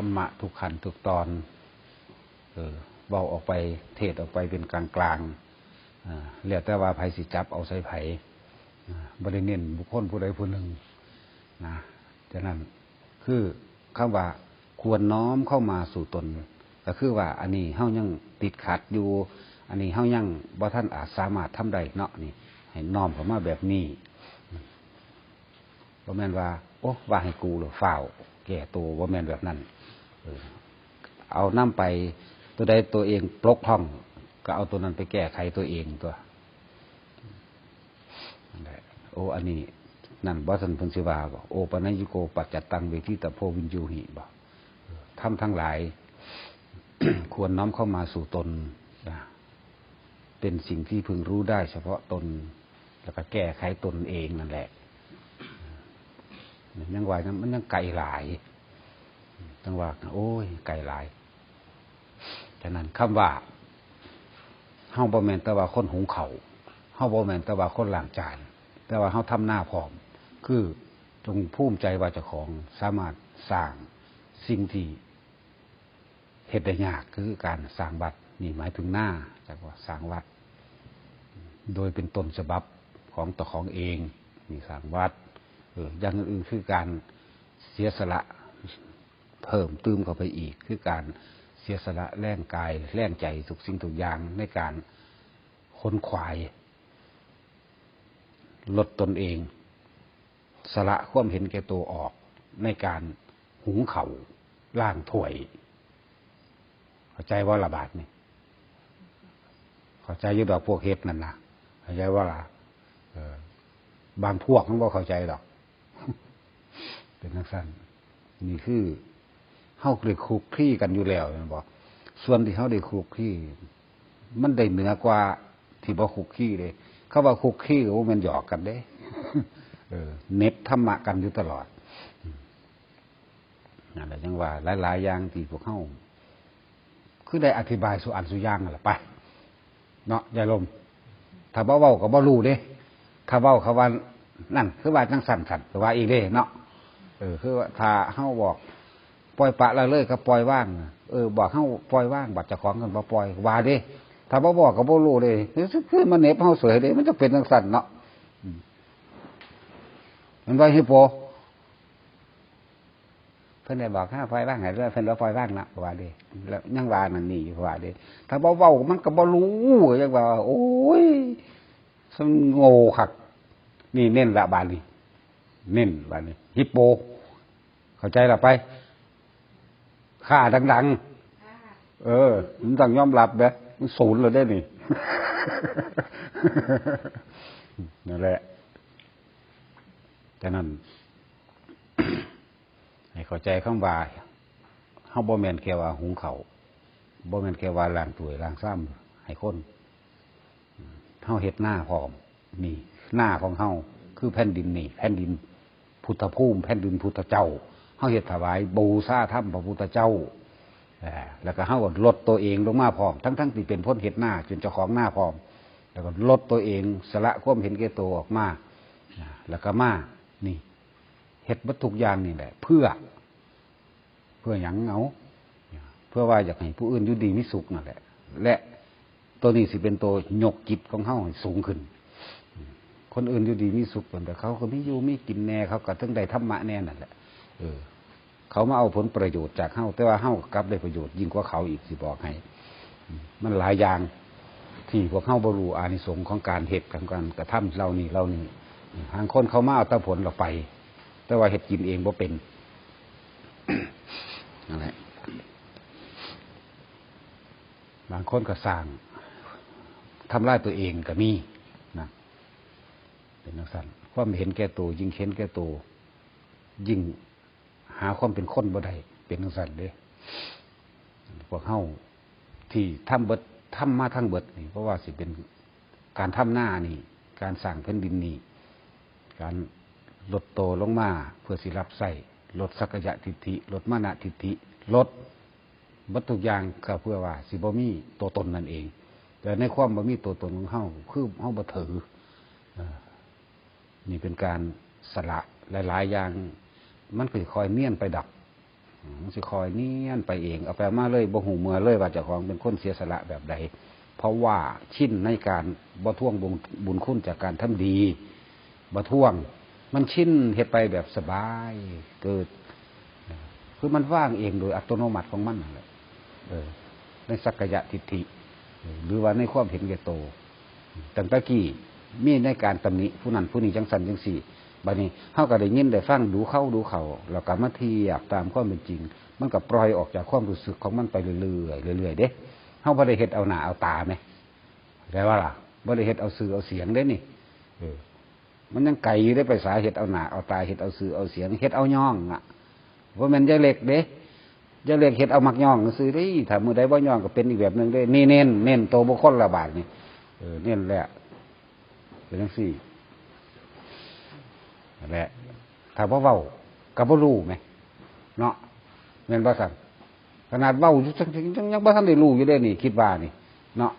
รรมะทุกขันทุกตอน เออเบาออกไปเทศออกไปเป็นกลางกลางเรียกแต่ว่าไผสิจับเอาใส่ไผ่บริเน้นบุคคลผู้ใดผู้หนึ่งนะฉะนั้นคือคำว่าควรน้อมเข้ามาสู่ตน ก็คือว่า อันนี้เฮายังติดขัดอยู่ อันนี้เฮายังบ่ท่านอาจสามารถทำได้เนาะนี่ ให้น้อมเข้ามาแบบนี้บ่แม่นว่า โอ้ว่าให้กูหรือฝ้าวแก่ตัวบ่แม่นแบบนั้น เอาน้ำไป ตัวใดตัวเองปลกพร่อง ก็เอาตัวนั้นไปแก้ไขตัวเองตัวโอ้อันนี้นั่นบ่สันพนสิวาบอกโอปนัญญโกปัจจัตตังเวทิตะโพวินยูหิบอกทำทั้งหลาย ควรน้อมเข้ามาสู่ตน เป็นสิ่งที่พึงรู้ได้เฉพาะตน แล้วก็แก้ไขตนเองนั่นแหละยังว่ายังมันยังไกลหลาย จังว่าโอ้ยไกลหลายฉะนั้นคำว่าเฮาบ่แม่นแต่ว่าคนหุงเขาวเฮาบ่แม่นแต่ว่าคนล้างจานแต่ว่าเฮาทำหน้าพร้อม คือจงภูมิใจว่าเจ้าของสามารถสร้างสิ่งที่เฮ็ดได้ยากคือการสร้างวัดนี่หมายถึงหน้าจากว่าสร้างวัด โดยเป็นต้นฉบับของตัวของเองมีสร้างวัดเอออย่างอื่นคือการเสียสละ เพิ่มเติมเข้าไปอีก คือการเสียสละแรงกายแรงใจทุกสิ่งทุกอย่างในการค้นขวาย ลดตนเอง สละความเห็นแก่ตัวออกในการหุงเขา่าล่างถ้วยเข้าใจว่าระบาดนี่เข้าใจยุดอกพวกเฮ็ดนั่นนะเข้าใจว่าเออบางพวกมันก็เข้าใจดอก เป็นนักสั้นนี่คือ เฮาได้คุกคลีกันอยู่แล้วแม่นบอกส่วนที่เฮาได้คุกคลีมันได้เหนือกว่าที่บ่คุกคลีเลยเขาว่าคุกคลี่โอ้มันหยอกกันเด้เออเน็ตธรรมะกันอยู่ตลอดนั่นแหละจังว่าหลายๆอย่างที่พวกเฮาคือได้อธิบายสู่อันสู่อย่างนั่นแหละไปเนาะยายลมถ้าบ่เว้าก็บ่รู้เด้ถ้าเว้าเขาว่านั่นคือว่าจังสั่นสั่นว่าอีกเด้เนาะเออคือว่าถ้าเฮาบอก ปล่อยปะละเลยก็ปล่อยว่างเออบอกเฮาปล่อยว่างบัดเจ้าของกันบ่ปล่อยว่าด้ถ้าบ่บอกก็บ่รู้เด้คือมันเน็บเฮาเสยเด้มันจะเป็นจังสั่นเนาะมันว่าฮิโปเพิ่อนได้บอกห้าปล่อยว่างให้เรื่อยเพิ่นว่าปล่อยว่างนะว่าด้แล้วยังว่านั่นนี่ว่าด้ถ้าบ่เว้ามันก็บ่รู้จังว่า โอ้ยสมโง่คักนี่เน้นละบาลีเน้นบาดฮิปโป เข้าใจละไป ค่าดังๆ เออมันต้องยอมรับเด้มันศูนย์เลยได้นี่นั่นแหละฉะนั้นให้เข้าใจคำว่าเฮาบ่แม่นแค่ว่าหุงเขาบ่แม่นแค่ว่าล้างถ้วยล้างซ้ำให้คนเฮาเฮ็ดหน้าพร้อมนี่หน้าของเฮาคือแผ่นดินนี่ แผ่นดินพุทธภูมิ แผ่นดินพุทธเจ้า เฮาเฮ็ดถวายบูชาธรรมพระพุทธเจ้าแล้วก็เฮาลดตัวเองลงมาพร้อมทั้งๆที่เป็นพ้นเฮ็ดหน้าจนเจ้าของหน้าพร้อม แล้วก็ลดตัวเองสละความเห็นแก่ตัวออกมาแล้วก็มานี่เฮ็ดวัตถุกอย่างนี่แหละ เพื่อ เพื่อหยังเอาเพื่อว่าอยากให้ผู้อื่นอยู่ดีมิสุขนั่นแหละ และตัวนี้สิเป็นตัวยกจิตของเฮาสูงขึ้น คนอื่นอยู่ดีมีสุขแต่เขาก็ไม่อยู่ไม่กินแน่เขาก็ต้งได้ธรรมะแน่นั่นแหละ เออ เขามาเอาผลประโยชน์จากเฮาแต่ว่าเฮากลับได้ประโยชน์ยิ่งกว่าเขาอีกสิบอกให้มันหลายอย่างที่พวกเฮาบรูอานิสงส์ของการเหตุของการกระทำเรานี่เรานี่ทางคนเขามาเอาแตผลเราไป แต่ว่าเห็ดกินเองบ่เป็นนั่นแหละบางคนก็สร้างทำลายตัวเองก็มีนะเป็นนักสั่นความเห็นแก่ตัวยิ่งเห็นแก่ตัวยิ่ง หาความเป็นคนบ่ได้เป็นนักสั่นเด้พวกเฮาที่ทำเบิดทำมาทั้งเบิดนี่เพราะว่าสิเป็นการทำหน้านี่ การสร้างแผ่นดินนี่การลดโตลงมาเพื่อสิรับใส่ลดสักยะทิฏฐิลดมานะทิฏฐิลดวัตถุอย่างก็เพื่อว่า สิบ่มีตัวตนนั่นเอง แต่ในความบ่มีตัวตนของเฮาคือเฮาบ่ถือเอ่อนี่เป็นการสละหลาย ๆ อย่าง มันก็คอยเนียนไปดับ มันสิคอยเนียนไปเองเอาไปมาเลยบ่หูเมือเลยว่าเจ้าของเป็นคนเสียสละแบบใด เพราะว่าชินในการบ่ท่วงบุญบุญคุณจากการทำดีบ่ท่วง มันชินเฮ็ดไปแบบสบายเกิด คือมันว่างเองโดยอัตโนมัติของมันนั่นแหละเออในสักกายะทิฏฐิ หรือว่าในความเห็นแก่โตตั้งแต่กี้มีในการตำหนิผู้นั้นผู้นี้จังสันจังสี่ บัดนี้เฮาก็ได้ยินได้ฟังดูเข้าดูเขาแล้วก็มาเทียบตามความเป็นจริง มันก็ปล่อยออกจากความรู้สึกของมันไปเรื่อยๆเรื่อยๆเด้เฮาบ่ได้เฮ็ดเอาหน้าเอาตาไหมแต่ว่าล่ะบ่ได้เฮ็ดเอาสื่อเอาเสียงเด้นี่เออมันยังไกลอยู่ได้ไปสาเฮ็ดเอาหนาเอาตาเฮ็ดเอาสื่อเอาเสียงเฮ็ดเอาย่องอะว่ามันจะเล็กเด้จะเล็กเฮ็ดเอามักย่องซื้อได้ถ้ามือใดบ่ย่องก็เป็นอีกแบบหนึ่งได้นี่เน้นเน้นโตบุคคลละบาทนี่เออเน้นแหละเป็นจังซี่ แหละถ้าบ่เว้าก็บ่รู้ไหมเนาะแม่นบ่ซั่นขนาดเว้าอยู่จังจังยังบ่ทันได้รู้อยู่เด้นี่ คิดว่านี่ เนาะ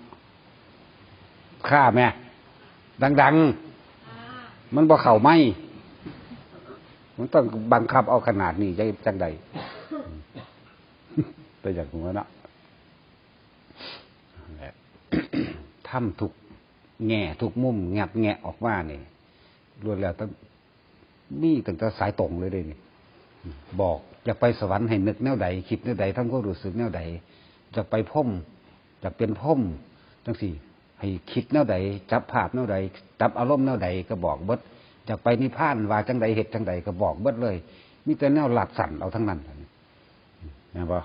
ค่าแม่ดัง ๆ มันบ่เข้าไหมมันต้องบังคับเอาขนาดนี้จะจังใดไปจากหัวเนาะนั่นแหละทำทุกแง่ทุกมุม งัดแงะออกมาเนี่ยรวดแล้วต้อง มีตั้งแต่สายตรงเลยเลยนี่บอกอยากไปสวรรค์ให้นึกแนวใดคิดแนวใดทำก็รู้สึกแนวใดจะไปพ่มจะเป็นพ่มจังสี่ ให้คิดแนวใดจับภาพแนวใดจับอารมณ์แนวใดก็บอกเบิดจะไปนิพพานว่าจังใดเหตุจังใดก็บอกเบิดเลย มีแต่แนวหลัดสั่นเอาทั้งนั้นนะบ่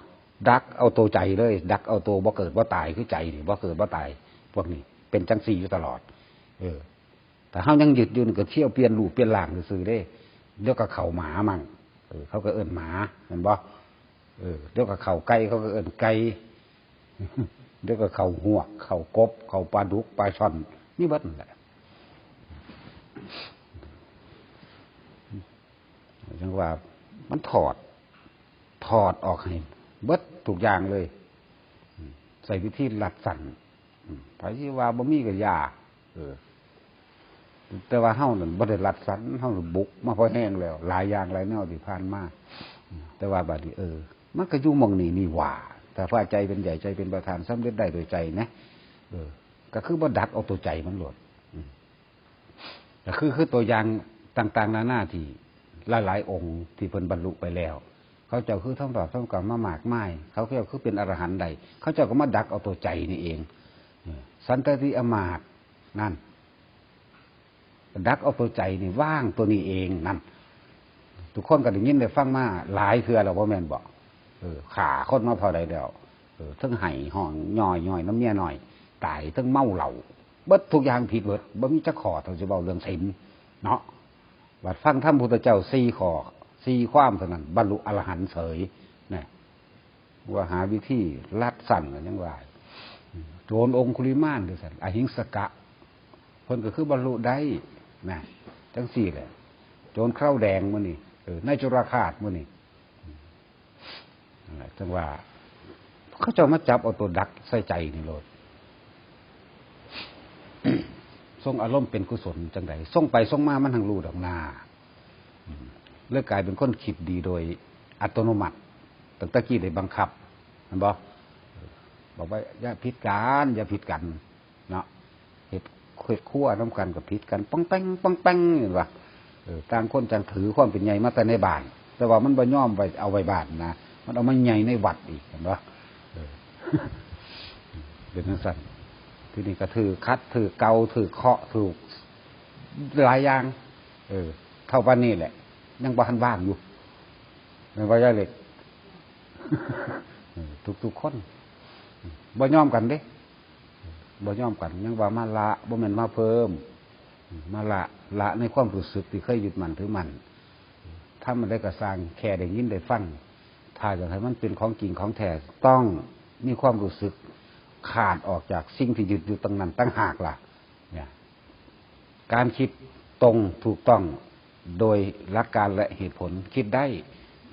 ดักเอาตัวใจเลย ดักเอาตัวบ่เกิดบ่ตายคือใจนี่บ่เกิดบ่ตาย พวกนี้ เป็นจังสี่อยู่ตลอด เออ แต่เฮายังหยุดอยู่ก็เที่ยวเปลี่ยนรูปเปลี่ยนร่างซื่อๆเด้เดี๋ยวก็เข่าหมามั่งเออเขาก็เอิ้นหมาเห็นบ่เออเดี๋ยวก็เข่าไก่เขาก็เอิ้นไก่เดี๋ยวก็เข่าหัวเข่ากบ เข่าปลาดุกปลาช่อนนี่บิดนั่นแหละจังว่ามันถอด ถอดออกให้เบิดทุกอย่างเลย ใส่วิธีรัดสั่นไผที่ว่าบ่มีก็ยาเออ แต่ว่าเฮานั่นบ่ได้รัดสันเฮาบุก มาพอแห้งแล้ว หลายอย่างหลายแนวที่ผ่านมาแต่ว่าบัดนี้เออ มันก็อยู่มองนี้นี่หว่าแต่ว่าใจเป็นใหญ่ใจเป็นประธานสำเร็จได้โดยใจนะเออ ก็คือบ่ดักเอาตัวใจมันหลดก็คือคือตัวอย่างต่าง ๆ นานาที่หลายๆองค์ที่เพิ่นบรรลุไปแล้ว เขาเจ้าคือท่องตอบท่องกรรมมาหมากไม้เขาเจ้าคือเป็นอรหันต์ใด เขาเจ้าก็มาดักเอาตัวใจนี่เองสันตติอมาตนั่น ดักเอาตัวใจนี่ว่างตัวนี้เองนั่นทุกคนก็ได้ยินได้ฟังมาหลายเทื่อแล้วว่าแม่นบอกเออขาคนมาพอใดเดียวเออทั้งไห้ห้องย่อยย่อยน้ำเมียหน่อยตายทั้งเมาเหล่าเบิดทุกอย่างผิดเบิดบ่มีจะขอเราจะเบาเรื่องศีลเนาะบัดฟังท่านพุทธเจ้าสี่ขอสี่ความเท่านั้นบรรลุอรหันต์เสยนะว่าหาวิธีลัดสั่นกันยังไงโจรองคุลิมานคือสันอหิงสกะเพิ่นก็คือบรรลุได้ นะจังสี่แหละโจรข้าวแดงมื่อนี่เออในจุราคาดมื่อนี่นั่นแหละจังว่า เขาจะมาจับเอาตัวดักใส่ใจนี่โลดทรงอารมณ์เป็นกุศลจังไดทรงไปทรงมามันทางรูดอกนาเลือกกลายเป็นคนคิดดีโดยอัตโนมัติตั้งต่กี้ได้บังคับเห็นบ่บอกว่าอย่าผิดกันอย่าผิดกัน เหตุเฮ็ดขั้วน้ำกันกับผิดกันป้องแป้งป้องแป้งเห็นปะต่างคนจังถือความเป็นใหญ่มาแต่ในบ้าน แต่ว่ามันบ่ย่อมไปเอาไว้บ้านนะมันเอามาใหญ่ในวัดอีกเห็นปะเป็นนังสั่นที่นี้ก็ถือคัดถือเกาถือเคาะถือหลายอย่าง เออ เท่าป้านนี่แหละ ยังบ้านว่างอยู่ไม่ว่าจะเล็กทุกทุกๆคนบ่ยอมกันเด้ บ่ย่อมกันยังว่ามาละบ่แม่นมาเพิ่ม มาละละในความรู้สึกที่เคยยึดมันถือมันถ้ามันได้กระสร้างแค่ได้ยินได้ฟังถ้าอยากให้มันเป็นของจริงของแท้ต้องมีความรู้สึกขาดออกจากสิ่งที่ยึดอยู่ตั้งนั้นตั้งหากล่ะ เนี่ย การคิดตรงถูกต้องโดยหลักการและเหตุผลคิดได้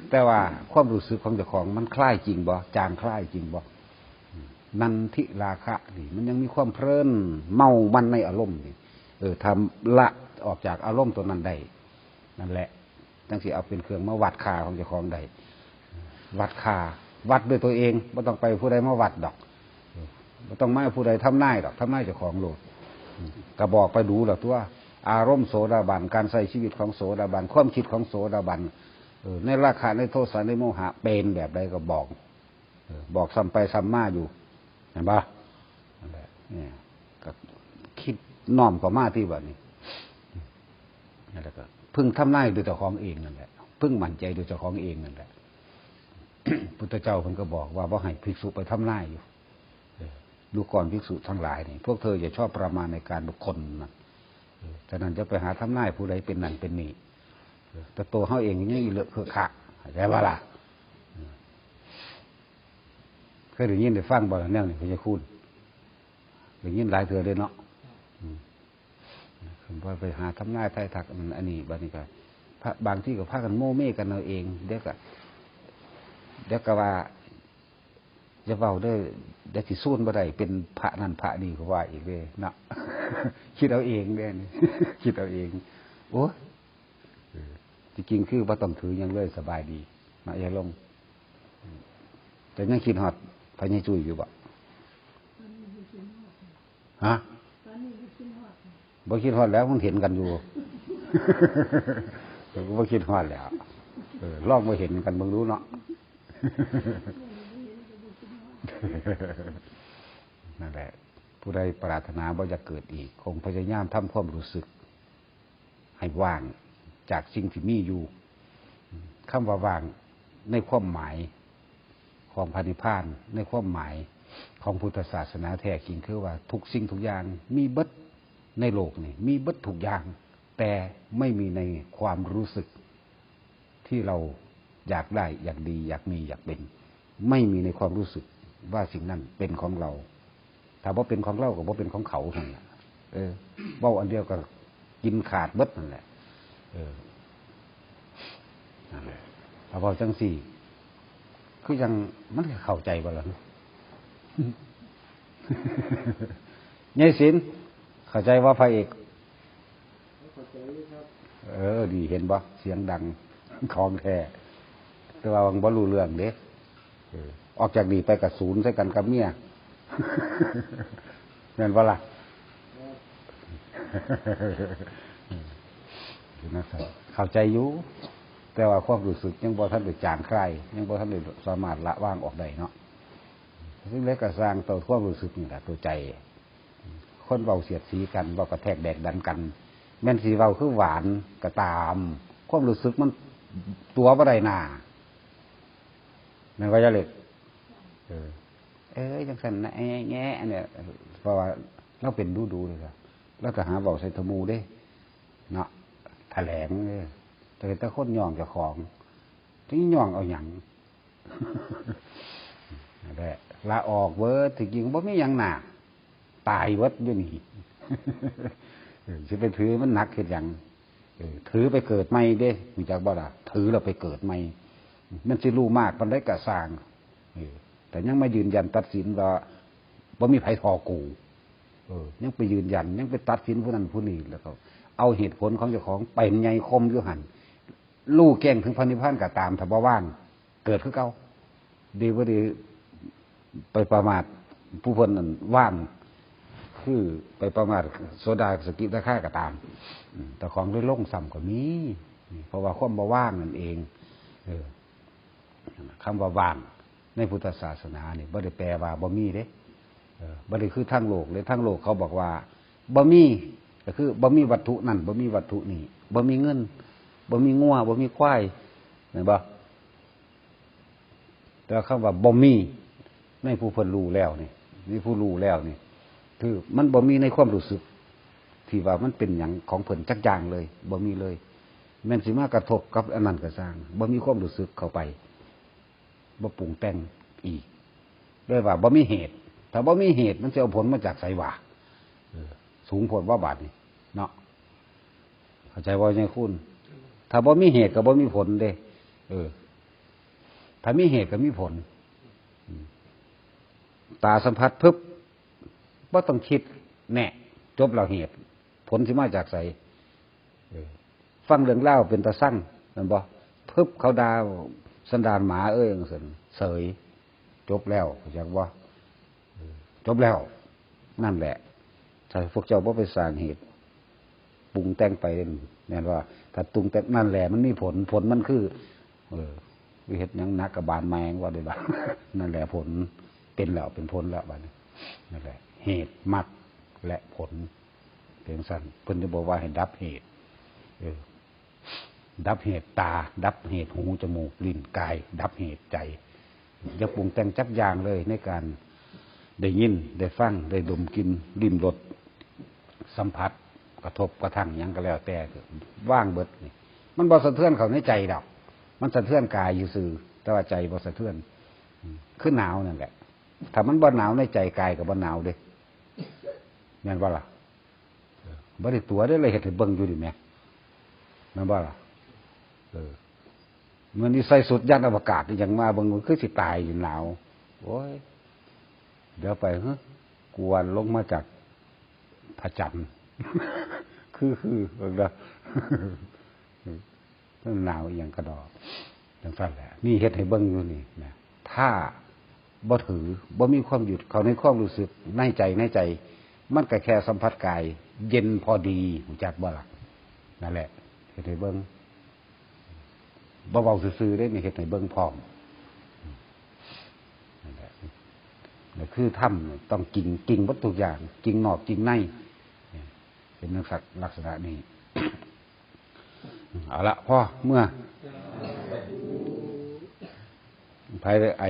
แต่ว่าความรู้สึกของเจ้าของมันคล้ายจริงบ่จางคล้ายจริงบ่ นันทิราคะนี่มันยังมีความเพลินเมามันในอารมณ์นี่เออทำละออกจากอารมณ์ตัวนั้นได้นั่นแหละจังสิเอาเป็นเครื่องมาวัดค่าของเจ้าของได้วัดค่าวัดด้วยตัวเองไม่ต้องไปผู้ใดมาวัดดอกไม่ต้องมาผู้ใดทำนายดอกทำนายเจ้าของโลดก็บอกไปดูแล้วตัวอารมณ์โสดาบันการใช้ชีวิตของโสดาบันความคิดของโสดาบันเออในราคาในโทษสารในโมหะเป็นแบบใดก็บอกบอกซ้ำไปซ้ำมาอยู่ เห็นปะนั่นแหละเนี่ยก็คิดน้อมกว่ามาที่แบบนี้นั่นแหละก็พึ่งทำนายด้วยเจ้าของเองนั่นแหละพึ่งมั่นใจด้วยเจ้าของเองนั่นแหละพุทธเจ้าเพิ่นก็บอกว่าว่าให้ภิกษุไปทำนายอยู่ดูก่อนภิกษุทั้งหลายนี่พวกเธออย่าชอบประมาณในการบุคคลนะฉะนั้นจะไปหาทำนายผู้ใดเป็นนั่นเป็นนี่แต่ตัวเขาเองยังอีเลอะคือขะเข้าใจว่าล่ะเออเค ยได้ยินได้ฟังบ่ล่ะแนวนี่พญาคุณได้ยินหลายเถื่อเลยเนาะอืมคือว่าไปหาทำนายไทายทักอันนี้บางทีก็พระบางที่ก็พากันโม่เม่กันเอาเอง เด็กอะเดี๋ยวก็ว่าจะเบาได้ได้ที่สู้นบ่ได้เป็นพระนั่นพระนี่ก็ว่าอีกเลยเนาะคิดเอาเองเด้นี่คิดเอาเอง โอ้จริงๆคือว่าต้องถือยังเลยสบายดีมาอย่าลง แต่ยังคิดฮอด พญจุยอยู่บ่ฮะบ่คิดฮอดแล้วมันเห็นกันอยู่ก็บ่คิดฮอดแล้วลองมาเห็นกันเบิ่งรู้เนาะนั่นแหละผู้ใดปรารถนาว่าจะเกิดอีก คงพยายามทำความรู้สึก ให้ว่างจากสิ่งที่มีอยู่คำว่าว่างในความหมาย ของพันิพานในความหมายของพุทธศาสนาแท้จริงคือว่าทุกสิ่งทุกอย่างมีเบิดในโลกนี่มีเบิดทุกอย่าง แต่ไม่มีในความรู้สึกที่เราอยากได้อยากดี อยากมีอยากเป็น ไม่มีในความรู้สึกว่าสิ่งนั้นเป็นของเราถ้าว่าเป็นของเรากับว่าเป็นของเขานั่นแหละเออเบ้าอันเดียวก็กินขาดเบิดนั่นแหละเออนั่นแหละถ้าเบาจังสี่ คือยังมันเข้าใจบ่ล่ะยายศิลเข้าใจว่าพระเอกเออ ดีเห็นบ่เสียงดังของแท้แต่ว่าวังบ่รู้เรื่องเด้ออกจากดีไปกับศูนย์ใส่กันกับเมียเห็นบ่ล่ะนะครับเข้าใจอยู่ แต่ว่าความรู้สึกยังบ่ท่านได้จางใครยังบ่ท่านได้สามารถละว่างออกได้เนาะซึ่งเล็กกระสร้างตัวความรู้สึกนี่แหละตัวใจ คนเบาเสียดสีกันเบากระแทกแดกดันกัน แม่นสีเบาคือหวานกระตาม ความรู้สึกมันตัวบ่ได้หนาแม่นว่าจะเล็กเออ เอ้ยจังสันนะแง่แง่เนี่ยเพราะว่าเราเป็นดูดูเลยครับแล้วก็หาเบาใส่ทมูด้เนาะแถลงเลย แต่ถ้าคนย่องเจะของที่ย่องเอาอย่างแหละลาออกเวิร์ดถึงจริงว่าไม่ยังหนักตายวิร์ดอยู่นี่เออสิไปถือมันหนักเห็นอย่างถือไปเกิดไม่เด้มีจักบ่ล่ะถือเราไปเกิดไม่มันสิรู้มากมันได้กระสร้างแต่ยังไม่ยืนยันตัดสินว่าว่ามีไผทอกูยังไปยืนยัน ยังไปตัดสินผู้นั้นผู้นี้แล้วก็เอาเหตุผลของเจ้าของเป็นไงคมยู่หัน ลู่แก่งถึงพันธิพันธ์ก็ตามถ้าบ่ว่าง เกิดขึ้นเก่าดีว่าดีไปประมาทผู้คนนั้นว่างคือไปประมาทโซดาสกิตะค่าก็ตาม แต่ของด้วยล่งซ้ำก็มีนี่เพราะว่าความบ่ว่างนั่นเอง เออคำว่าว่าง ในพุทธศาสนาเนี่ยบ่ได้แปลว่าบ่มีเด้บ่ได้คือทั้งโลกเลยทั้งโลกเขาบอกว่าบ่มีก็คือบ่มีวัตถุนั่นบ่มีวัตถุนี่บ่มีเงิน บ่มีงัวบ่มีควายเห็นบ่แต่คำว่าบ่มีในผู้เพิ่นรู้แล้วนี่นี่ผู้รู้แล้วนี่คือมันบ่มีในความรู้สึก ที่ว่ามันเป็นหยังของเพิ่นจักอย่างเลยบ่มีเลยแม่นสิมากระทบกับอันนั้นก็สร้างบ่มีความรู้สึกเข้าไปบ่ปรุงแต่งอีกด้วยว่าบ่มีเหตุ ถ้าบ่มีเหตุมันจะเอาผลมาจากไสว่าสูงผลว่าบาทนี่เนาะเข้าใจว่าไงคุณ ถ้าบ่มีเหตุกับบ่มีผลเด้ เออ ถ้ามีเหตุก็มีผล ตาสัมผัสพึบบ่ต้องคิดแน่จบเราเหตุ ผลสิมาจากไสฟังเรื่องเล่าเป็นตาสั่งนั่นบ่พึบเขาดาวสันดานหมาเอ้ยจังซั่นเสย จบแล้วเข้าจากว่าจบแล้ว นั่นแหละถ้าพวกเจ้าบ่ไปสร้างเหตุปรุงแต่งไปแน่นว่า ถ้าปรุงแต่นั่นแหละมันมีผลผลมันคือ เออวิเหตุยังนักกับบานแมงว่าได้บ้างนั่นแหละผลเป็นแล้วเป็นผลแล้วบ้านนั่นแหละ เหตุมักและผลเพียงสั้นเพิ่นจะบอกว่าให้ดับเหตุ เออ ดับเหตุตา ดับเหตุหูจมูกลิ้นกาย ดับเหตุใจอย่าปรุงแต่งจักอย่างเลยในการได้ยิน ได้ฟัง ได้ดมกินลิ้มรสสัมผัส กระทบกระทั่งยังก็แล้วแต่ว่างเบิดนี่มันบ่สะเทือนเขาในใจดอก มันสะเทือนกายอยู่ซื่อแต่ว่าใจบ่สะเทือนอืมคือหนาวนั่นแหละ ถ้ามันบ่หนาวในใจกายกับบ่หนาวเด้แม่นบ่ล่ะเออบ่ได้ตัวได้เลยเฮ็ดให้เบิ่งอยู่ดิแม่แม่นบ่ล่ะเออมื่อนี้ใส่สุดยันอวกาศยังมาเบิ่งมันคือสิตายอยู่หนาวโอ้ยเดี๋ยวไปฮ้ยกวนลงมาจากพระจันทร์ คือคือเบิ่งเด้อมันหนาวอย่างกระดอกจังสั้นแหละนี่เฮ็ดให้เบิ่งอยู่นี่นะถ้าบ่ถือบ่มีความหยุดเขาในความรู้สึกในใจในใจ มันก็แค่สัมผัสกาย เย็นพอดีหูจักบ่ล่ะนั่นแหละเฮ็ดให้เบิ่งบ่เบาซื่อๆได้นี่เฮ็ดให้เบิ่งพร้อมนั่นแหละคือถ้ำต้องกินกินวัตถุอย่างกินนอกกินในเนี่ย เป็นนักสัตว์ลักษณะนี้ เอาละพ่อเมื่อภายได้ไอ